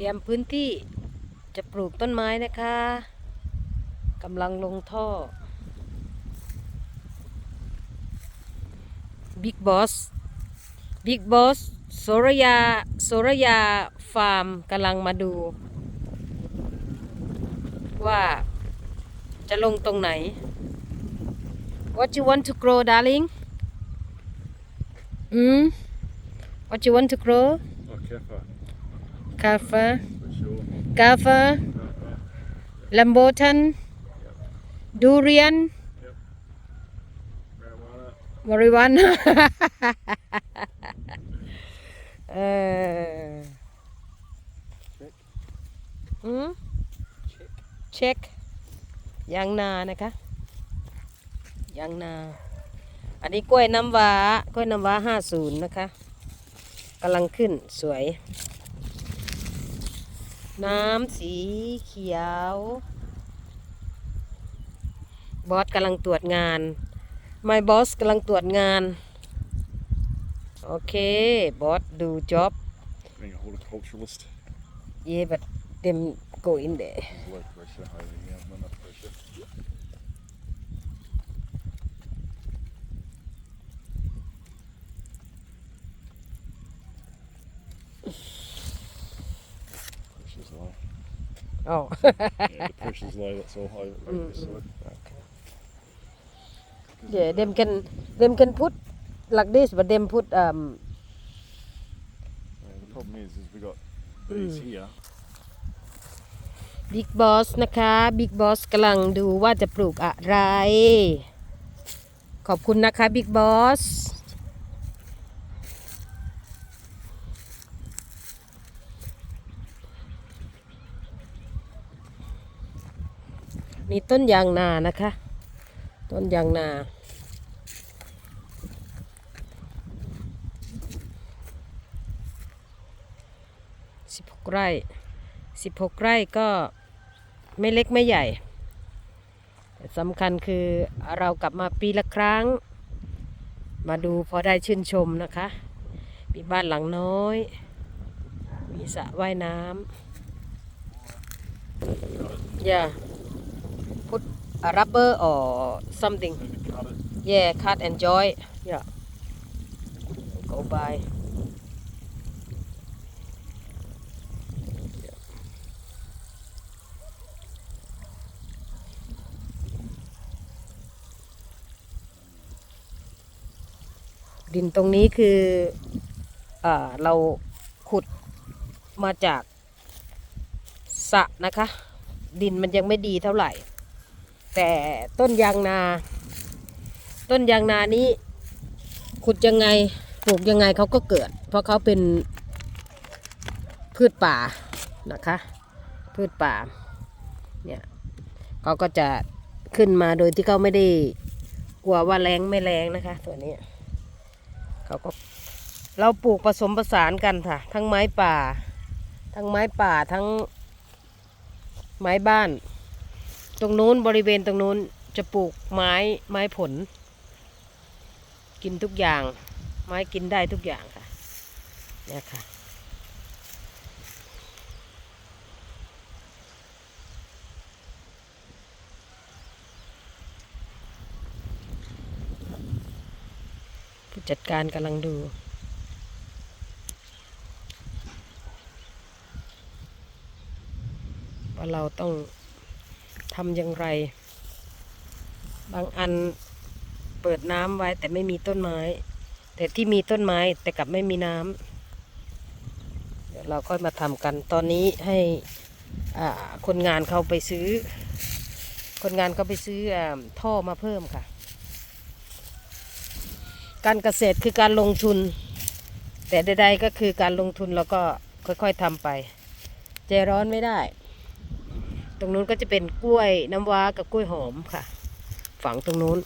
รียมพื้นที่จะปลูกต้นไม้นะคะกำลังลงท่อ Big Boss Big Boss โสรยาโสรยาฟาร์มกำลังมาดู ว่าจะลงตรงไหน What you want to grow darling อืม What you want to grow Oh, kefir, Kaffa for sure. Kaffa Kefir, Lambotan Durian marijuana. Marijuana เอออืมเช็คยางนานะคะยางนา อันนี้กล้วยน้ำว้ากล้วยน้ำว้าห้าศูนย์นะคะกำลังขึ้นสวย น้ำสีเขียว บอสกำลังตรวจงาน my boss กำลังตรวจงาน โอเค บอสดู job Being a horticulturalist, yeah but them go in there there's low pressure, highly, yeah, not enough pressure. Pressure's low. Oh Yeah, the pressure's low, that's all high over this side. yeah them can them can put like this but them put um Yeah, the problem is, is we got these here. big boss นะคะ big boss กำลังดูว่าจะปลูกอะไร ขอบคุณนะคะ big boss นี่ต้นยางนานะคะ ต้นยางนา สิบหกไร่สิบหกไร่ก็ไม่เล็กไม่ใหญ่สำคัญคือเรากลับมาปีละครั้ง มาดูพอได้ชื่นชมนะคะมีบ้านหลังน้อย มีสระว่ายน้ำอย่า put a rubber or something yeah cut and joy yeah go by ดินตรงนี้คืออเราขุดมาจากสะนะคะ ดินมันยังไม่ดีเท่าไหร่ แต่ต้นยางนา ต้นยางนานี้ ขุดยังไงปลูกยังไงเขาก็เกิด เพราะเขาเป็นพืชป่านะคะ พืชป่าเนี่ยเขาก็จะขึ้นมาโดยที่เขาไม่ได้กลัวว่าแรงไม่แรงนะคะ ตัวนี้เขาก็เราปลูกผสมผสานกันค่ะ ทั้งไม้ป่า ทั้งไม้ป่าทั้งไม้บ้าน ตรงนู้นบริเวณตรงนู้นจะปลูกไม้ไม้ผล กินทุกอย่าง ไม้กินได้ทุกอย่างค่ะเนี่ยค่ะผู้จัดการกำลังดูว่าเราต้องำอย่างไร บางอันเปิดน้ำไว้แต่ไม่มีต้นไม้ แต่ที่มีต้นไม้แต่กลับไม่มีน้ำเดี๋ยวเราค่อยมาทำกันตอนนี้ให้คนงานเขาไปซื้อ คนงานเขาไปซื้ออท่อมาเพิ่มค่ะ การเกษตรคือการลงทุน แต่ใดๆก็คือการลงทุนเราก็ค่อยๆทำไป ใจร้อนไม่ได้ ตรงนู้นก็จะเป็นกล้วยน้ำว้ากับกล้วยหอมค่ะ ฝังตรงนู้น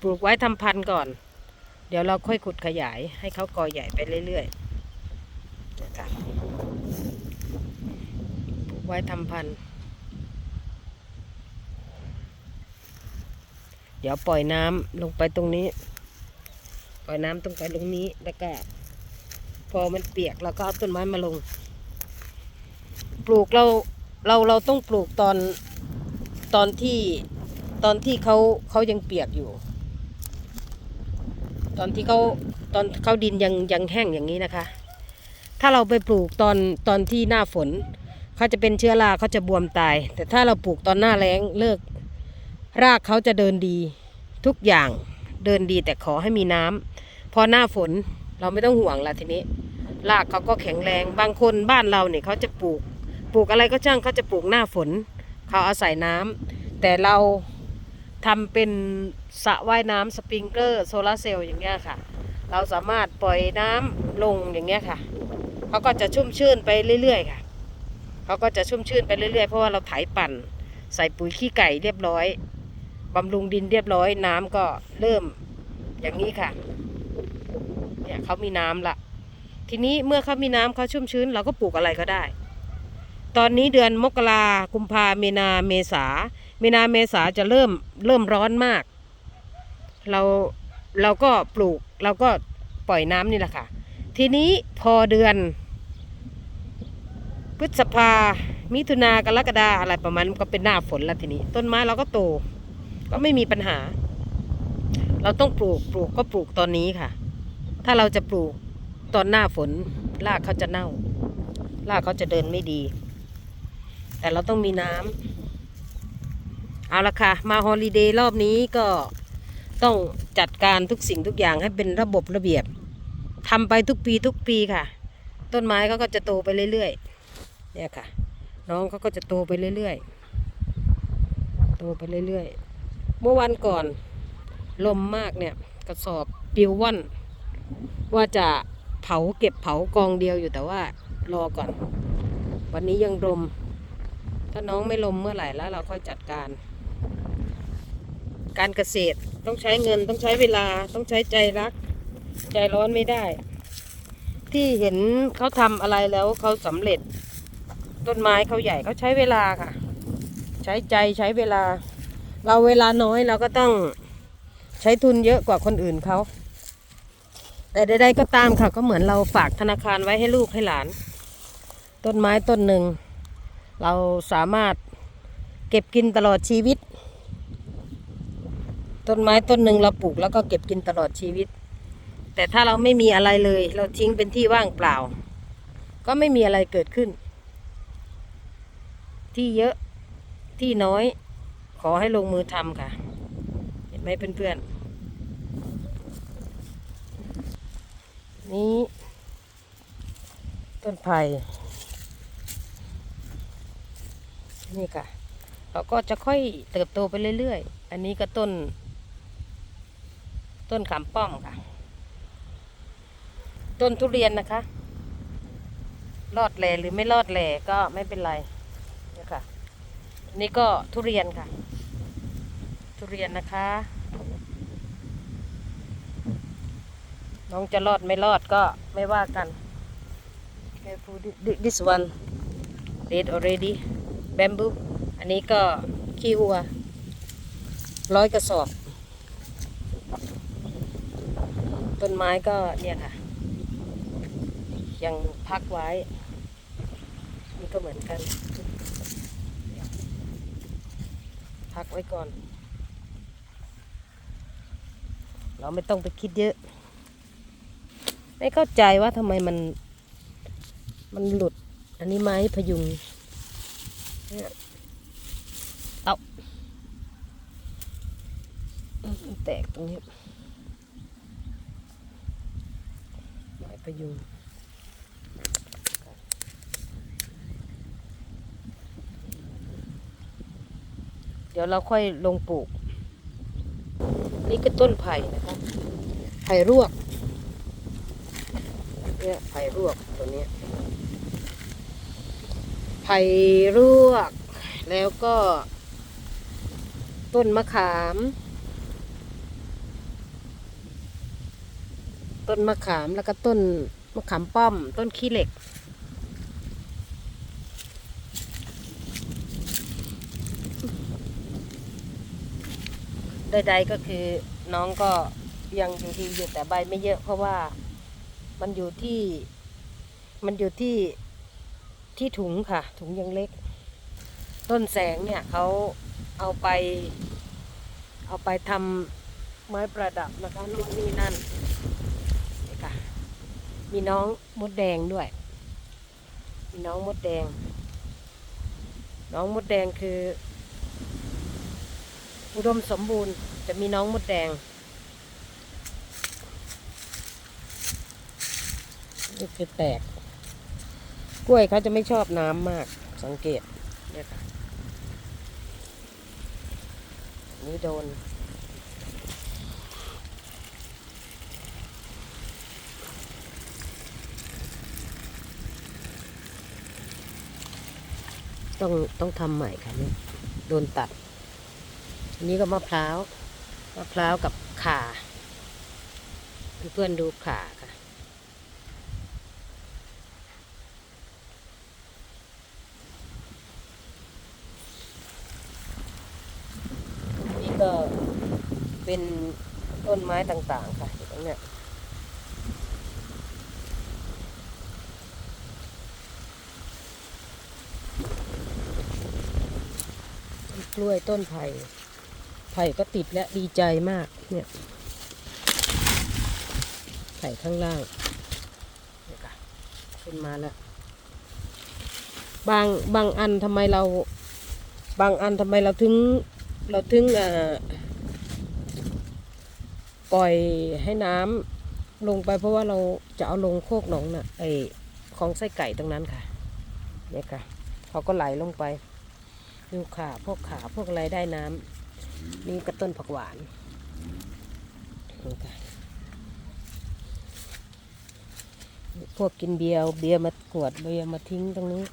ปลูกไว้ทำพันธุ์ก่อน เดี๋ยวเราค่อยขุดขยายให้เขากอใหญ่ไปเรื่อยๆนะคะปลูกไว้ทำพันธุ์เดี๋ยวปล่อยน้ำลงไปตรงนี้ ปล่อยน้ำตรงไปตรงนี้แล้วก็ พอมันเปียกเราก็เอาต้นไม้มาลง ปลูกเรา เราเราต้องปลูกตอนตอนที่ตอนที่เขาเขายังเปียกอยู่ ตอนที่เขาตอนเขาดินยังยังแห้งอย่างนี้นะคะ ถ้าเราไปปลูกตอนตอนที่หน้าฝนเขาจะเป็นเชื้อราเขาจะบวมตาย แต่ถ้าเราปลูกตอนหน้าแล้งเลิก รากเขาจะเดินดีทุกอย่างเดินดีแต่ขอให้มีน้ำพอหน้าฝนเราไม่ต้องห่วงละทีนี้รากเขาก็แข็งแรงบางคนบ้านเราเนี่ยเขาจะปลูก ปลูกอะไรก็ช่างเขาจะปลูกหน้าฝน เขาอาศัยน้ำแต่เราทำเป็นสระว่ายน้ำสปริงเกอร์โซลาร์เซลล์อย่างเงี้ยค่ะ เราสามารถปล่อยน้ำลงอย่างเงี้ยค่ะเขาก็จะชุ่มชื่นไปเรื่อยๆค่ะเขาก็จะชุ่มชื่นไปเรื่อยๆเพราะว่าเราไถปั่น ใส่ปุ๋ยขี้ไก่เรียบร้อยบำรุงดินเรียบร้อยน้ำก็เริ่มอย่างนี้ค่ะเนี่ยเขามีน้ำละทีนี้เมื่อเขามีน้ำเขาชุ่มชื้น เราก็ปลูกอะไรก็ได้ ตอนนี้เดือนมกรากุมภาเมนาเมษาเมนาเมษาจะเริ่มเริ่มร้อนมาก เราเราก็ปลูกเราก็ปล่อยน้ำนี่แหละค่ะ ทีนี้พอเดือน พฤษภา มิถุนากรกฎาอะไรประมาณก็เป็นหน้าฝนแล้วทีนี้ ต้นไม้เราก็โต ก็ไม่มีปัญหา เราต้องปลูกปลูกก็ปลูกตอนนี้ค่ะ ถ้าเราจะปลูกตอนหน้าฝนรากเขาจะเน่ารากเขาจะเดินไม่ดี แต่เราต้องมีน้ำเอาละค่ะ มาฮอลิเดย์รอบนี้ก็ต้องจัดการทุกสิ่งทุกอย่างให้เป็นระบบระเบียบทำไปทุกปีทุกปีค่ะ ต้นไม้เขาก็จะโตไปเรื่อยๆเนี่ยค่ะ น้องเขาก็จะโตไปเรื่อยๆโตไปเรื่อยๆเมื่อวันก่อนลมมากเนี่ยกระสอบปิวว่อนว่าจะเผาเก็บเผากองเดียวอยู่แต่ว่ารอก่อน วันนี้ยังลม ถ้าน้องไม่ลมเมื่อไหร่แล้วเราค่อยจัดการ การเกษตรต้องใช้เงินต้องใช้เวลาต้องใช้ใจรัก ใจร้อนไม่ได้ ที่เห็นเขาทำอะไรแล้วเขาสำเร็จ ต้นไม้เขาใหญ่เขาใช้เวลาค่ะ ใช้ใจใช้เวลา เราเวลาน้อยเราก็ต้องใช้ทุนเยอะกว่าคนอื่นเขาแต่ใดๆก็ตามค่ะ ก็เหมือนเราฝากธนาคารไว้ให้ลูกให้หลาน ต้นไม้ต้นหนึ่ง เราสามารถเก็บกินตลอดชีวิต ต้นไม้ต้นหนึ่งเราปลูกแล้วก็เก็บกินตลอดชีวิต แต่ถ้าเราไม่มีอะไรเลย เราทิ้งเป็นที่ว่างเปล่า ก็ไม่มีอะไรเกิดขึ้น ที่เยอะที่น้อย ขอให้ลงมือทำค่ะ เห็นไหมเพื่อนๆ นี้ต้นไผ่ นี่ค่ะ เราก็จะค่อยเติบโตไปเรื่อยๆ อันนี้ก็ต้น ต้นขามป้อมค่ะ ต้นทุเรียนนะคะ รอดแหล่หรือไม่รอดแหล่ก็ไม่เป็นไรนี่ค่ะ นี่ก็ทุเรียนค่ะ ทุเรียนนะคะ น้องจะรอดไม่รอดก็ไม่ว่ากัน Careful this one dead already bamboo อันนี้ก็ขี้วัวร้อยกระสอบ ต้นไม้ก็เนี่ยค่ะ ยังพักไว้ นี่ก็เหมือนกัน พักไว้ก่อน เราไม่ต้องไปคิดเยอะ ไม่เข้าใจว่าทำไมมัน มันหลุด อันนี้ไม้พยุง เนี่ยเอามันแตกตรงนี้ไม้พยุงเดี๋ยวเราค่อยลงปลูก นี่คือต้นไผ่นะคะไผ่รวก เนี่ยไผ่รวกตัวเนี้ย ไผ่รวก แล้วก็ ต้นมะขาม ต้นมะขามแล้วก็ต้นมะขามป้อม ต้นขี้เหล็ก ใดๆก็คือน้องก็ยังอยู่ดีอยู่แต่ใบไม่เยอะเพราะว่ามันอยู่ที่ มันอยู่ที่ ที่ถุงค่ะ ถุงยังเล็ก ต้นแสงเนี่ยเขาเอาไป เอาไปทำไม้ประดับนะคะนู่นนี่นั่นนี่ค่ะ มีน้องมดแดงด้วย มีน้องมดแดง น้องมดแดงคือ อุดมสมบูรณ์จะมีน้องมดแดงนี่คือแตก กล้วยเขาจะไม่ชอบน้ำมากสังเกตเนี่ยค่ะนนี่โดน ต้องต้องทำใหม่ค่ะเนี่ยโดนตัด อันนี้ก็มะพร้าว มะพร้าวกับข่าเพื่อนๆดูข่าค่ะ นี่ก็ เป็นต้นไม้ต่างๆ ค่ะอยู่ตรงเนี้ยกล้วยต้นไผ่ไผ่ก็ติดและดีใจมากเนี่ยไผ่ข้างล่างเนี่ยค่ะขึ้นมาแล้ว บางบางอันทำไมเรา บางอันทำไมเราถึง เราถึงอ่อ ปล่อยให้น้ำลงไปเพราะว่าเราจะเอาลงโคกหนองน่ะไอของไส้ไก่ตรงนั้นค่ะเนี่ยค่ะเขาก็ไหลลงไปดูขาพวกขาพวกอะไรได้น้ำนี่ก็ต้นผักหวานค่ะพวกกินเบียร์เบียร์มาขวดเบียร์มาทิ้งตรงนี้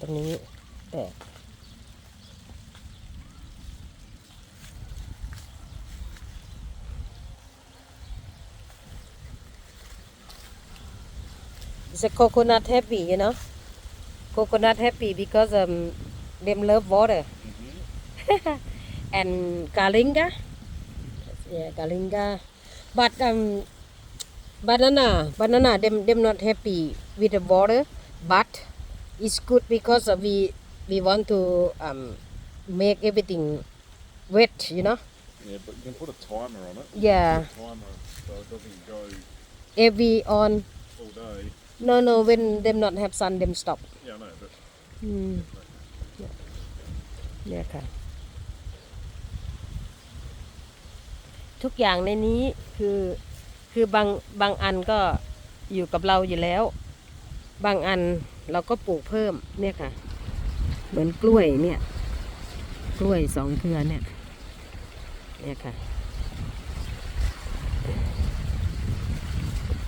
ตรงนี้แต่ It's a coconut happy, you know. Coconut happy because um, them love water. and galinga, yeah, galinga. But um, banana, banana, them them not happy with the water. But it's good because we we want to um, make everything wet, you know. Yeah, but you can put a timer on it. Yeah. Timer so it doesn't go Every on. No no when them not have sun them stop. Yeah, I know, but อืมเนี่ยเนี่ยค่ะ ทุกอย่างในนี้คือคือบางบางอันก็อยู่กับเราอยู่แล้ว บางอันเราก็ปลูกเพิ่มเนี่ยค่ะ เหมือนกล้วยเนี่ย กล้วยสองเครือเนี่ย เนี่ยค่ะ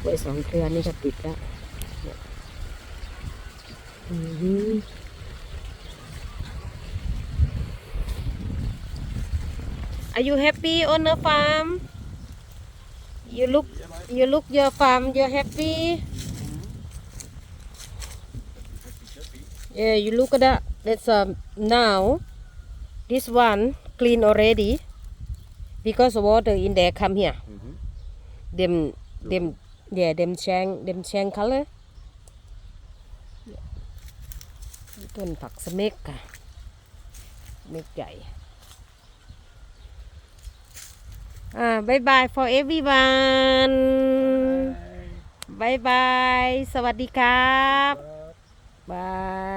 กล้วยสองเครือนี่ก็ติดแล้วเนี่ยอือหือ Are you happy on the farm? You look, you look your farm. You're happy. Yeah, you look at that. That's um now. This one clean already because water in there come here. Mhm. Them, them, yeah, them change, them change color. ต้นผักสเม็กค่ะเม็กใหญ่ อ่าบายบาย for everyone บายบาย สวัสดีครับบาย